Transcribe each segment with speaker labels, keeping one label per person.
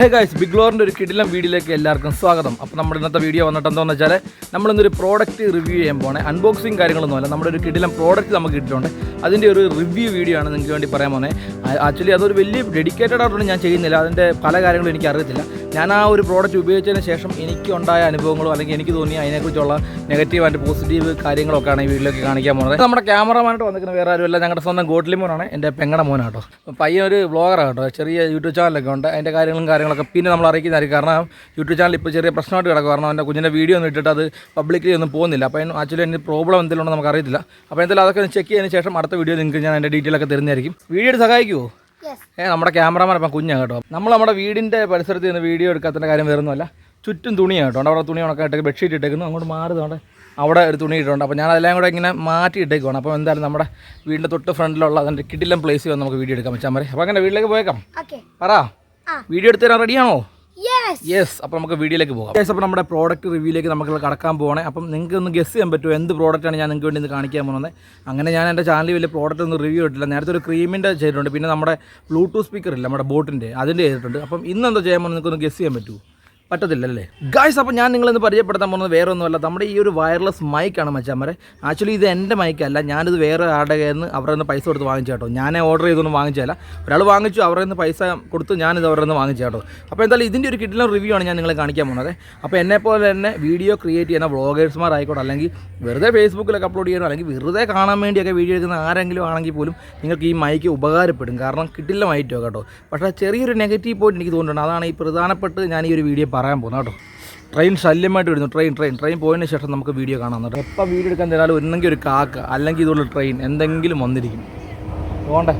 Speaker 1: Hey guys big ലോറിന്റെ ഒരു കിടിലം വീഡിയോയിലേക്ക് എല്ലാവർക്കും സ്വാഗതം. അപ്പോൾ നമ്മുടെ ഇന്നത്തെ വീഡിയോ വന്നിട്ട് എന്താണെന്ന് വെച്ചാൽ നമ്മളിന്നൊരു പ്രോഡക്റ്റ് റിവ്യൂ ചെയ്യാൻ പോകണേ അൺബോക്സിങ് കാര്യങ്ങളൊന്നുമല്ല നമ്മുടെ ഒരു കിടിലം പ്രോഡക്റ്റ് നമുക്ക് കിട്ടിയിട്ടുണ്ട്. അതിന്റെ ഒരു റിവ്യൂ വീഡിയോ ആണ് നിങ്ങൾക്ക് വേണ്ടി പറയാൻ പോണേ ആക്ച്വലി അതൊരു വലിയ ഡെഡിക്കേറ്റഡ് ആയിട്ടൊന്നും ഞാൻ ചെയ്യുന്നില്ല. അതിന്റെ പല കാര്യങ്ങളും എനിക്ക് അറിയത്തില്ല. ഞാൻ ആ ഒരു പ്രോഡക്റ്റ് ഉപയോഗിച്ചതിന് ശേഷം എനിക്ക് ഉണ്ടായ അനുഭവങ്ങളോ അല്ലെങ്കിൽ എനിക്ക് തോന്നിയ അതിനെക്കുറിച്ചുള്ള നെഗറ്റീവ് ആൻഡ് പോസിറ്റീവ് കാര്യങ്ങളൊക്കെ ആണ് ഈ വീട്ടിലേക്ക് കാണിക്കാൻ പോകുന്നത്. നമ്മുടെ ക്യാമറമാനായിട്ട് വന്നിരിക്കുന്ന വേറെ ആരുമല്ല. ഞങ്ങളുടെ സ്വന്തം ഗോട്ട്ലി മോനാണ്. എന്റെ പെങ്ങടെ മോനാട്ടോ. പയ്യൻ ഒരു ബ്ലോഗറാണ് കേട്ടോ. ചെറിയ യൂട്യൂബ് ചാനലൊക്കെ ഉണ്ട്. അതിന്റെ കാര്യങ്ങളും കാര്യങ്ങളൊക്കെ പിന്നെ നമ്മൾ അറിയിക്കുന്നതായിരിക്കും. കാരണം യൂട്യൂബ് ചാനൽ ഇപ്പോൾ ചെറിയ പ്രശ്നമായിട്ട് കിടക്കും കാരണം അവന്റെ കുഞ്ഞിന്റെ വീഡിയോ ഒന്നും ഇട്ടിട്ട് അത് പബ്ലിക്കലി ഒന്നും പോകുന്നില്ല. അപ്പോൾ ആക്ച്വലി എന്റെ പ്രോബ്ലം എന്തെങ്കിലും ഉണ്ടോ നമുക്ക് അറിയത്തില്ല. അപ്പോൾ എന്തായാലും അതൊക്കെ ചെക്ക് ചെയ്തതിന് ശേഷം അടുത്ത വീഡിയോ നിങ്ങൾക്ക് ഞാൻ അതിന്റെ ഡീറ്റെയിൽ ഒക്കെ തരുന്നതായിരിക്കും. വീഡിയോ സഹായിക്കുമോ ഏ നമ്മുടെ ക്യാമറമാൻ ഇപ്പം കുഞ്ഞാണ് കേട്ടോ. നമ്മൾ നമ്മുടെ വീടിന്റെ പരിസരത്ത് നിന്ന് വീഡിയോ എടുക്കാത്തതിന്റെ കാര്യം വരുന്നല്ല ചുറ്റും തുണിയാണ് കേട്ടോ. അവിടെ തുണി ഉണക്കാൻ ഇട്ടേക്ക് ബെഡ്ഷീറ്റ് ഇട്ടേക്കുന്നു. അങ്ങോട്ട് മാറുന്നുണ്ട് അവിടെ. ഒരു തുണി ഇട്ടുണ്ട് അപ്പോൾ ഞാൻ അതെല്ലാം കൂടെ ഇങ്ങനെ മാറ്റി ഇട്ടേക്കുവാണ്. അപ്പോൾ എന്തായാലും നമ്മുടെ വീടിന്റെ തൊട്ട് ഫ്രണ്ടിലുള്ള അതിന്റെ കിടിലം പ്ലേസ് വന്ന് നമുക്ക് വീഡിയോ എടുക്കാം വെച്ചാൽ മതി അപ്പോൾ അങ്ങനെ വീട്ടിലേക്ക് പോയേക്കാം. പറ. വീഡിയോ എടുത്ത് തരാൻ റെഡിയാണോ
Speaker 2: യെസ്
Speaker 1: അപ്പോൾ നമുക്ക് വീഡിയോയിലേക്ക് പോകാം. യെസ് അപ്പോൾ നമ്മുടെ പ്രോഡക്റ്റ് റിവ്യൂയിലേക്ക് നമുക്ക് കടക്കാൻ പോകണേ അപ്പം നിങ്ങൾക്ക് ഒന്ന് ഗസ് ചെയ്യാൻ പറ്റുമോ? എന്ത് പ്രോഡക്റ്റാണ് ഞാൻ നിങ്ങൾക്ക് വേണ്ടി ഇന്ന് കാണിക്കാൻ പോകുന്നത്? അങ്ങനെ ഞാൻ എന്റെ ചാനലിൽ വലിയ പ്രോഡക്റ്റ് ഒന്നും റിവ്യൂ ഇട്ടില്ല നേരത്തെ ഒരു ക്രീമിന്റെ ചെയ്തിട്ടുണ്ട്. പിന്നെ നമ്മുടെ ബ്ലൂടൂത്ത് സ്പീക്കർ ഇല്ല നമ്മുടെ ബോട്ടിന്റെ അതിന്റെ ചെയ്തിട്ടുണ്ട്. അപ്പം ഇന്ന് എന്താ ചെയ്യാൻ പോകുന്നത്? നിങ്ങൾക്ക് ഒന്ന് ഗസ് ചെയ്യാൻ പറ്റുമോ? പറ്റത്തില്ലല്ലേ? ഗായ്സ് അപ്പോൾ ഞാൻ നിങ്ങളിന്ന് പരിചയപ്പെടുത്താൻ പോകുന്നത് വേറെ ഒന്നുമല്ല നമ്മുടെ ഈ ഒരു വയർലെസ് മൈക്കാണ് മച്ചാമരെ. ആക്ച്വലി ഇത് എന്റെ മൈക്കല്ല ഞാനിത് വേറെ ആരുടെ കയ്യിൽ അവരുടെ നിന്ന് പൈസ കൊടുത്ത് വാങ്ങിച്ചു കേട്ടോ ഞാൻ ഓർഡർ ചെയ്തൊന്നും വാങ്ങിച്ചതല്ല. ഒരാൾ വാങ്ങിച്ചു അവരുടെ നിന്ന് പൈസ കൊടുത്ത് ഞാനിത് അവരുടെ നിന്ന് വാങ്ങിച്ചു കേട്ടോ അപ്പോൾ എന്തായാലും ഇതിന്റെ ഒരു കിട്ടിലും റിവ്യൂ ആണ് ഞാൻ നിങ്ങളെ കാണിക്കാൻ പോകുന്നത്. അപ്പോൾ എന്നെ പോലെ തന്നെ വീഡിയോ ക്രിയേറ്റ് ചെയ്യുന്ന വ്ളോഗേഴ്സ്മാർ ആയിക്കോട്ടെ അല്ലെങ്കിൽ വെറുതെ ഫേസ്ബുക്കിലൊക്കെ അപ്ലോഡ് ചെയ്യണോ അല്ലെങ്കിൽ വെറുതെ കാണാൻ വേണ്ടിയൊക്കെ വീഡിയോ എടുക്കുന്ന ആരെങ്കിലും ആണെങ്കിൽ പോലും നിങ്ങൾക്ക് ഈ മൈക്ക് ഉപകാരപ്പെടും. കാരണം കിട്ടില്ല മൈറ്റോ കേട്ടോ. പക്ഷേ ചെറിയൊരു നെഗറ്റീവ് പോയിന്റ് എനിക്ക് തോന്നുന്നുണ്ട്. അതാണ് ഈ പ്രധാനപ്പെട്ട് ഞാൻ ഈ ഒരു വീഡിയോ പറയാൻ പോകുന്നത് കേട്ടോ. ട്രെയിൻ ശല്യമായിട്ട് വരുന്നു. ട്രെയിൻ ട്രെയിൻ ട്രെയിൻ പോയതിന് ശേഷം നമുക്ക് വീഡിയോ കാണാൻ കേട്ടോ. എപ്പോൾ വീഡിയോ എടുക്കാൻ തരാലും ഒന്നെങ്കിൽ ഒരു കാക്ക അല്ലെങ്കിൽ ഇതുള്ള ട്രെയിൻ എന്തെങ്കിലും വന്നിരിക്കും. പോകണ്ടേ?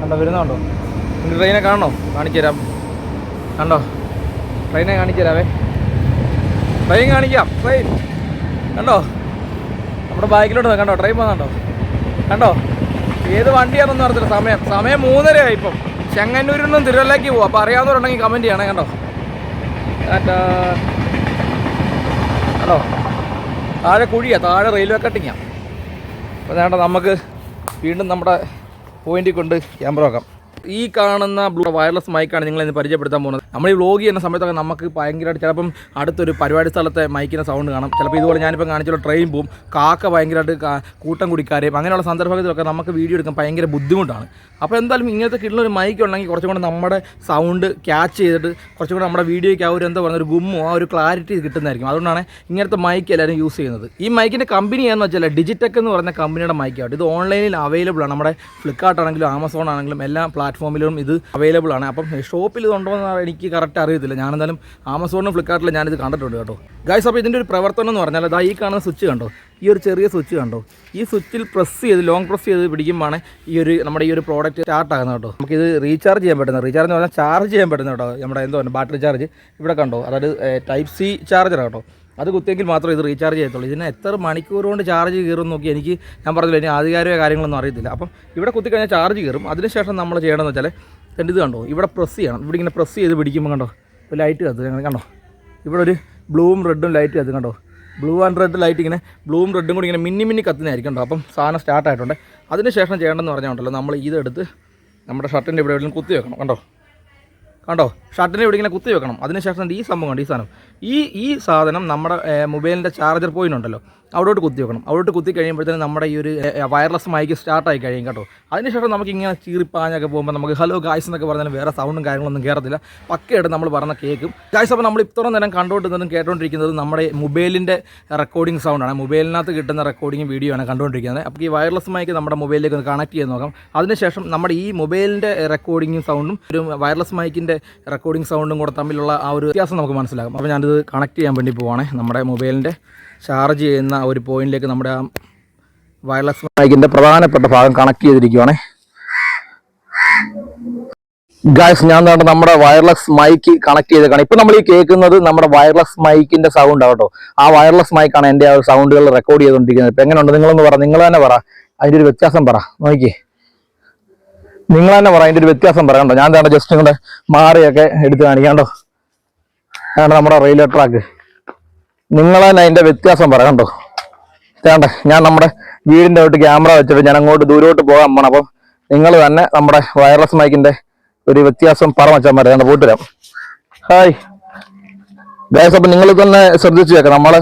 Speaker 1: കണ്ടോ വരുന്നുണ്ടോ ട്രെയിനെ കാണണോ? കാണിച്ചു തരാം. കണ്ടോ? ട്രെയിനെ കാണിച്ചു തരാവേ. ട്രെയിൻ കാണിക്കാം. ട്രെയിൻ കണ്ടോ? നമ്മുടെ ബാക്കിലോട്ട് കണ്ടോ? ട്രെയിൻ പോകുന്നുണ്ടോ കണ്ടോ? ഏത് വണ്ടിയാണെന്നൊന്നും അറിയത്തില്ല. സമയം സമയം മൂന്നരയായി ഇപ്പം. ചെങ്ങന്നൂരിൽ നിന്നും തിരുവല്ലയ്ക്ക് പോവാം. അപ്പോൾ അറിയാവുന്നവരുണ്ടെങ്കിൽ കമന്റ് ചെയ്യണേ കണ്ടോ? ഹലോ താഴെ കുഴിയാണ് താഴെ റെയിൽവേ കട്ടിങ്ങാ. അപ്പോൾ വേണ്ട നമുക്ക് വീണ്ടും നമ്മുടെ പോയിന്റിൽ കൊണ്ട് ക്യാമറ വെക്കാം. ഈ കാണുന്ന ബ്ലൂ വയർലെസ് മൈക്കാണ് നിങ്ങളെ പരിചയപ്പെടുത്താൻ പോകുന്നത്. നമ്മൾ ഈ വ്ളോഗ് ചെയ്യുന്ന സമയത്തൊക്കെ നമുക്ക് ഭയങ്കരമായിട്ട് ചിലപ്പം അടുത്തൊരു പരിപാടി സ്ഥലത്തെ മൈക്കിന്റെ സൗണ്ട് കാണാം. ചിലപ്പോൾ ഇതുപോലെ ഞാനിപ്പോൾ കാണിച്ചുള്ള ട്രെയിൻ പോവും കാക്ക ഭയങ്കരമായിട്ട് കൂട്ടം കുടിക്കാരെയും അങ്ങനെയുള്ള സന്ദർഭത്തിലൊക്കെ നമുക്ക് വീഡിയോ എടുക്കാൻ ഭയങ്കര ബുദ്ധിമുട്ടാണ്. അപ്പോൾ എന്തായാലും ഇങ്ങനത്തെ കിട്ടുന്ന ഒരു മൈക്ക് ഉണ്ടെങ്കിൽ കുറച്ചും കൂടെ നമ്മുടെ സൗണ്ട് ക്യാച്ച് ചെയ്തിട്ട് കുറച്ചും കൂടെ നമ്മുടെ വീഡിയോയ്ക്ക് ആ ഒരു എന്താ പറയുക ഒരു ഗുമ്മോ ആ ഒരു ക്ലാരിറ്റി കിട്ടുന്നതായിരിക്കും. അതുകൊണ്ടാണ് ഇങ്ങനത്തെ മൈക്ക് എല്ലാവരും യൂസ് ചെയ്യുന്നത്. ഈ മൈക്കിന്റെ കമ്പനി എന്ന് വെച്ചാൽ ഡിജിറ്റെക് എന്ന് പറയുന്ന കമ്പനിയുടെ മൈക്കാണ് ഇത് ഓൺലൈനിൽ അവൈലബിൾ ആണ്. നമ്മുടെ ഫ്ലിപ്കാർട്ട് ആണെങ്കിലും ആമസോൺ ആണെങ്കിലും എല്ലാ പ്ലാറ്റ്ഫോമിലും ഇത് അവൈലബിൾ ആണ്. അപ്പം ഷോപ്പിൽ ഇത് ഉണ്ടോ എന്ന് എനിക്ക് കറക്റ്റ് അറിയത്തില്ല. ഞാനെന്തായാലും ആമസോണിലും ഫ്ലിപ്കാർട്ടിലും ഞാനിത് കണ്ടിട്ടുണ്ട് കേട്ടോ. ഗൈസ് അപ്പോൾ ഇതിന്റെ ഒരു പ്രവർത്തനം എന്ന് പറഞ്ഞാൽ അതാ ഈ കാണുന്ന സ്വിച്ച് കണ്ടോ? ഈ ഒരു ചെറിയ സ്വിച്ച് കണ്ടോ? ഈ സ്വിച്ചിൽ പ്രസ് ചെയ്ത് ലോങ് പ്രസ് ചെയ്ത് പിടിക്കുമ്പോഴാണ് ഈ ഒരു നമ്മുടെ ഈ ഒരു പ്രോഡക്റ്റ് സ്റ്റാർട്ട് കേട്ടോ. നമുക്കിത് റീചാർജ് ചെയ്യാൻ പറ്റുന്നത്. റീചാർജ് എന്ന് പറഞ്ഞാൽ ചാർജ് ചെയ്യാൻ പറ്റുന്ന കേട്ടോ. നമ്മുടെ എന്തോ ബാറ്ററി ചാർജ് ഇവിടെ കണ്ടോ? അതായത് ടൈപ്പ് സി ചാർജർ കേട്ടോ. അത് കുത്തിയെങ്കിൽ മാത്രമേ ഇത് റീചാർജ് ചെയ്യത്തുള്ളൂ. ഇതിനെ എത്ര മണിക്കൂർ കൊണ്ട് ചാർജ് കയറും നോക്കി എനിക്ക് ഞാൻ പറഞ്ഞില്ല ഇനി ആധികാരിക കാര്യങ്ങളൊന്നും അറിയത്തില്ല. അപ്പം ഇവിടെ കുത്തിക്കഴിഞ്ഞാൽ ചാർജ് കയറും. അതിനുശേഷം നമ്മൾ ചെയ്യണമെന്ന് വെച്ചാൽ എന്റെ ഇത് കണ്ടോ? ഇവിടെ പ്രസ് ചെയ്യണം. ഇവിടെ ഇങ്ങനെ പ്രസ് ചെയ്ത് പിടിക്കുമ്പോൾ കണ്ടോ? ഇപ്പോൾ ലൈറ്റ് കത്ത് അങ്ങനെ കണ്ടോ? ഇവിടെ ഒരു ബ്ലൂവും റെഡും ലൈറ്റ് കത്തും കണ്ടോ? ബ്ലൂ ആൻഡ് റെഡ് ലൈറ്റ് ഇങ്ങനെ ബ്ലൂവും റെഡും കൂടി ഇങ്ങനെ മിന്നി മിന്നി കത്തുന്നതായിരിക്കും കേട്ടോ അപ്പം സാധനം സ്റ്റാർട്ട് ആയിട്ടുണ്ട്. അതിന് ശേഷം ചെയ്യേണ്ടതെന്ന് പറഞ്ഞുകൊണ്ടല്ലോ നമ്മൾ ഇതെടുത്ത് നമ്മുടെ ഷർട്ടിന്റെ ഇവിടെ എവിടെയും കുത്തി വെക്കണം കണ്ടോ? കണ്ടോ? ഷട്ടിനെ ഇവിടെ ഇങ്ങനെ കുത്തി വെക്കണം. അതിനുശേഷം ഈ സംഭവം കണ്ടോ? ഈ സാധനം. ഈ ഈ സാധനം നമ്മുടെ മൊബൈലിന്റെ ചാർജർ പോയിന്റ് ഉണ്ടല്ലോ. അവിടോട്ട് കുത്തി വെക്കണം. അവിടോട്ട് കുത്തി കഴിയുമ്പോഴത്തേനും നമ്മുടെ ഈ ഒരു വയർലെസ് മൈക്ക് സ്റ്റാർട്ടായി കഴിയും കേട്ടോ. അതിനുശേഷം നമുക്ക് ഇങ്ങനെ ചീറിപ്പാഞ്ഞൊക്കെ പോകുമ്പോൾ നമുക്ക് ഹലോ ഗായ്സ് എന്നൊക്കെ പറഞ്ഞാൽ വേറെ സൗണ്ടും കാര്യങ്ങളൊന്നും കയറത്തില്ല പക്കയായിട്ട് നമ്മൾ പറഞ്ഞ കേൾക്കും ഗായ്സ് അപ്പോൾ നമ്മൾ ഇത്രയും നേരം കണ്ടുകൊണ്ടിരുന്നതും കേട്ടുകൊണ്ടിരിക്കുന്നത് നമ്മുടെ മൊബൈലിന്റെ റെക്കോർഡിംഗ് സൗണ്ടാണ് മൊബൈലിനകത്ത് കിട്ടുന്ന റെക്കോർഡിംഗ് വീഡിയോ ആണ് കണ്ടുകൊണ്ടിരിക്കുന്നത്. അപ്പോൾ ഈ വയർലെസ് മൈക്ക് നമ്മുടെ മൊബൈലിലേക്ക് ഒന്ന് കണക്ട് ചെയ്ത് നോക്കാം. അതിനുശേഷം നമ്മുടെ ഈ മൊബൈലിന്റെ റെക്കോർഡിങ്ങും സൗണ്ടും ഒരു വയർലെസ് മൈക്കിന്റെ റെക്കോർഡിംഗ് സൗണ്ടും കൂടെ തമ്മിലുള്ള ആ ഒരു വ്യത്യാസം നമുക്ക് മനസ്സിലാകും അപ്പോൾ ഞാനിത് കണക്ട് ചെയ്യാൻ വേണ്ടി പോവാണേ. നമ്മുടെ മൊബൈലിന്റെ ചാർജ് ചെയ്യുന്ന ഒരു പോയിന്റിലേക്ക് നമ്മുടെ ആ വയർലെസ് മൈക്കിന്റെ പ്രധാനപ്പെട്ട ഭാഗം കണക്ട് ചെയ്തിരിക്കുവാണേ. ഗായ്സ് ഞാൻ ദാണ്ട് നമ്മുടെ വയർലെസ് മൈക്ക് കണക്ട് ചെയ്തേക്കാണ്. ഇപ്പൊ നമ്മൾ ഈ കേൾക്കുന്നത് നമ്മുടെ വയർലെസ് മൈക്കിന്റെ സൗണ്ട് ആട്ടോ ആ വയർലെസ് മൈക്കാണ് എന്റെ ആ സൗണ്ടുകൾ റെക്കോർഡ് ചെയ്തുകൊണ്ടിരിക്കുന്നത്. ഇപ്പൊ എങ്ങനെയുണ്ട്? നിങ്ങളൊന്ന് പറ. നിങ്ങൾ തന്നെ പറ. അതിന്റെ ഒരു വ്യത്യാസം പറ. നോക്കിയേ. നിങ്ങൾ തന്നെ പറ അതിന്റെ ഒരു വ്യത്യാസം പറയണ്ടോ. ഞാൻ തന്നെ ജസ്റ്റ് ഇങ്ങോട്ട് മാറിയൊക്കെ എടുത്ത് കാണിക്കാണ്ടോ? അതാണ് നമ്മുടെ റെയിൽവേ ട്രാക്ക് നിങ്ങൾ തന്നെ അതിന്റെ വ്യത്യാസം പറയണ്ടോ? വേണ്ട ഞാൻ നമ്മുടെ വീടിന്റെ തൊട്ട് ക്യാമറ വെച്ചിട്ട് ഞാൻ അങ്ങോട്ട് ദൂരോട്ട് പോകാൻ പോണം അപ്പം നിങ്ങൾ തന്നെ നമ്മുടെ വയർലെസ് മൈക്കിന്റെ ഒരു വ്യത്യാസം പറ വെച്ചാൽ മതി ഞാൻ പോയിട്ട് ഹായ്. ഗൈസ് അപ്പൊ നിങ്ങൾ തന്നെ ശ്രദ്ധിച്ചു വെക്കാം. നമ്മൾ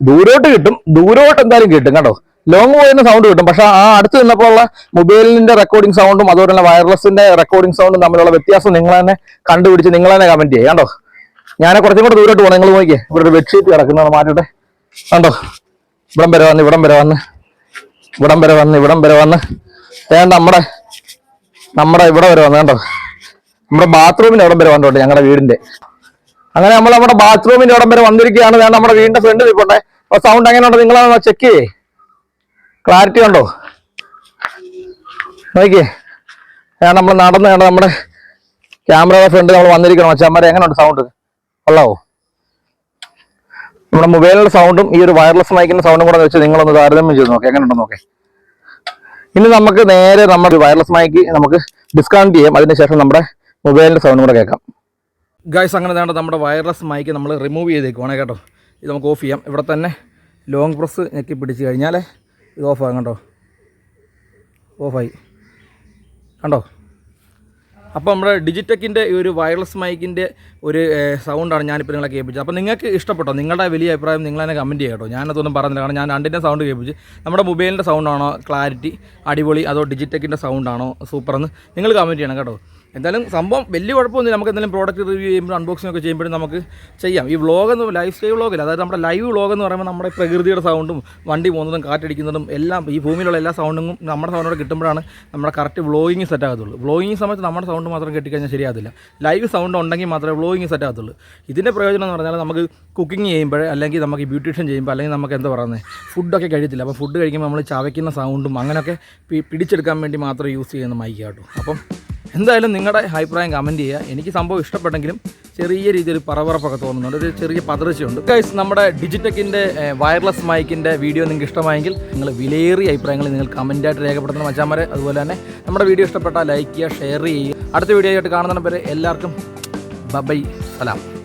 Speaker 1: ദൂരോട്ട് കിട്ടും ദൂരോട്ട് എന്തായാലും കിട്ടും കേട്ടോ ലോങ് പോയിരുന്ന സൗണ്ട് കിട്ടും. പക്ഷെ ആ അടുത്ത് നിന്നപ്പോൾ ഉള്ള മൊബൈലിന്റെ റെക്കോർഡിംഗ് സൗണ്ടും അതുപോലെ തന്നെ വയർലെസിന്റെ റെക്കോർഡിംഗ് സൗണ്ടും തമ്മിലുള്ള വ്യത്യാസം നിങ്ങൾ തന്നെ കണ്ടുപിടിച്ച് നിങ്ങൾ തന്നെ കമന്റ് ചെയ്യുക. കണ്ടോ? ഞാൻ കുറച്ചും കൂടെ ദൂരോട്ട് പോകണം നിങ്ങൾ നോക്കിയേ ഇവിടെ ഒരു ബെഡ്ഷീറ്റ് കിടക്കുന്നത് മാറ്റട്ടെ. കണ്ടോ? ഇവിടം വരെ വന്ന് ഇവിടം വരെ വന്ന്. ഇവിടം വരെ വന്ന് ഇവിടം വരെ വന്ന്. ഏതാണ്ട് നമ്മുടെ നമ്മുടെ ഇവിടെ വരെ വന്ന്. കണ്ടോ? നമ്മുടെ ബാത്റൂമിന്റെ ഇവിടം വരെ വന്നോട്ടെ ഞങ്ങളുടെ വീടിന്റെ. അങ്ങനെ നമ്മൾ നമ്മുടെ ബാത്റൂമിന്റെ ഇവിടം വരെ വന്നിരിക്കുകയാണ്. ഞാൻ നമ്മുടെ വീടിന്റെ ഫ്രണ്ട് അപ്പൊ സൗണ്ട് എങ്ങനെയുണ്ട്? നിങ്ങളൊന്ന് ചെക്ക് ചെയ്യേ. ക്ലാരിറ്റി ഉണ്ടോ? നോക്കിയേ. നമ്മൾ നടന്ന് കണ്ട നമ്മുടെ ക്യാമറയുടെ ഫ്രണ്ട് നമ്മൾ വന്നിരിക്കണം. അച്ഛന്മാരെ എങ്ങനെയുണ്ട് സൗണ്ട് കൊള്ളാവോ? നമ്മുടെ മൊബൈലിന്റെ സൗണ്ടും ഈ ഒരു വയർലെസ് മൈക്കിന്റെ സൗണ്ടും കൂടെ വെച്ച് നിങ്ങളൊന്ന് താരതമ്യം ചെയ്ത് നോക്കി. എങ്ങനെയുണ്ടെന്ന് നോക്കേ. ഇനി നമുക്ക് നേരെ നമ്മുടെ വയർലെസ് മൈക്ക് നമുക്ക് ഡിസ്കൗണ്ട് ചെയ്യാം. അതിനുശേഷം നമ്മുടെ മൊബൈലിന്റെ സൗണ്ടും കൂടെ കേൾക്കാം. ഗൈസ് അങ്ങനെ വേണ്ട നമ്മുടെ വയർലെസ് മൈക്ക് നമ്മൾ റിമൂവ് ചെയ്തേക്കുവാണേ കേട്ടോ. ഇത് നമുക്ക് ഓഫ് ചെയ്യാം. ഇവിടെ തന്നെ ലോങ് പ്രസ് ഞെക്കി പിടിച്ച് കഴിഞ്ഞാൽ ഇത് ഓഫാകും കണ്ടോ? ഓഫായി കണ്ടോ? അപ്പോൾ നമ്മുടെ ഡിജിറ്റെക്കിന്റെ ഈ ഒരു വയർലെസ് മൈക്കിന്റെ ഒരു സൗണ്ടാണ് ഞാനിപ്പോൾ നിങ്ങളെ കേൾപ്പിച്ചത്. അപ്പോൾ നിങ്ങൾക്ക് ഇഷ്ടപ്പെട്ടോ? നിങ്ങളുടെ വലിയ അഭിപ്രായം നിങ്ങൾ കമന്റ് ചെയ്യാം കേട്ടോ ഞാനതൊന്നും പറഞ്ഞില്ല. കാരണം ഞാൻ രണ്ടിന്റെ സൗണ്ട് കേൾപ്പിച്ച്. നമ്മുടെ മൊബൈലിന്റെ സൗണ്ടാണോ ക്ലാരിറ്റി അടിപൊളി അതോ ഡിജിറ്റെക്കിന്റെ സൗണ്ടാണോ സൂപ്പർ എന്ന് നിങ്ങൾ കമന്റ് ചെയ്യണം കേട്ടോ. എന്തായാലും സംഭവം വലിയ കുഴപ്പമൊന്നുമില്ല. നമുക്ക് എന്തായാലും പ്രോഡക്റ്റ് റിവ്യൂ ചെയ്യുമ്പോൾ അൺബോക്സിംഗ് ഒക്കെ ചെയ്യുമ്പോഴും നമുക്ക് ചെയ്യാം. ഈ വ്ളോഗ് എന്ന് ലൈഫ് സ്റ്റൈൽ വ്ളോഗില്ല അതായത് നമ്മുടെ ലൈവ് വ്ളോഗ് എന്ന് പറയുമ്പോൾ നമ്മുടെ പ്രകൃതിയുടെ സൗണ്ടും വണ്ടി പോകുന്നതും കാറ്റടിക്കുന്നതും എല്ലാം ഈ ഭൂമിയിലുള്ള എല്ലാ സൗണ്ടും നമ്മുടെ സൗണ്ടോടെ കിട്ടുമ്പോഴാണ് നമ്മുടെ കറക്റ്റ് വ്ളോഗിങ് സെറ്റ് ആകത്തുള്ളൂ. വ്ളോഗിങ് സമയത്ത് നമ്മുടെ സൗണ്ട് മാത്രം കെട്ടിക്കഴിഞ്ഞാൽ ശരിയാകത്തില്ല. ലൈവ് സൗണ്ട് ഉണ്ടെങ്കിൽ മാത്രമേ വ്ളോഗിങ് സെറ്റ് ആകത്തുള്ളൂ. ഇതിന്റെ പ്രയോജനം എന്ന് പറഞ്ഞാൽ നമുക്ക് കുക്കിംഗ് ചെയ്യുമ്പോൾ അല്ലെങ്കിൽ നമുക്ക് ബ്യൂട്ടീഷ്യൻ ചെയ്യുമ്പോൾ അല്ലെങ്കിൽ നമുക്ക് എന്താ പറയുന്നത് ഫുഡൊക്കെ കഴിയത്തില്ല. അപ്പോൾ ഫുഡ് കഴിക്കുമ്പോൾ നമ്മൾ ചവയ്ക്കുന്ന സൗണ്ടും അങ്ങനെയൊക്കെ പിടിച്ചെടുക്കാൻ വേണ്ടി മാത്രം യൂസ് ചെയ്യുന്ന മൈക്കാട്ടോ കേട്ടോ. അപ്പം എന്തായാലും നിങ്ങളുടെ അഭിപ്രായം കമന്റ് ചെയ്യുക. എനിക്ക് സംഭവം ഇഷ്ടപ്പെട്ടെങ്കിലും ചെറിയ രീതിയിൽ പറവറപ്പൊക്കെ തോന്നുന്നുണ്ട്. ഒരു ചെറിയ പതർച്ചയുണ്ട്. ഗൈസ് നമ്മുടെ ഡിജിറ്റെക്കിന്റെ വയർലെസ് മൈക്കിന്റെ വീഡിയോ നിങ്ങൾക്ക് ഇഷ്ടമായെങ്കിൽ നിങ്ങൾ വിലയേറിയ അഭിപ്രായങ്ങൾ നിങ്ങൾ കമന്റായിട്ട് രേഖപ്പെടുത്തണം മച്ചാമാരെ. അതുപോലെ തന്നെ നമ്മുടെ വീഡിയോ ഇഷ്ടപ്പെട്ടാൽ ലൈക്ക് ചെയ്യുക ഷെയർ ചെയ്യുക. അടുത്ത വീഡിയോ ആയിട്ട് കാണുന്നതിന് പേര് എല്ലാവർക്കും ബബൈ സലാം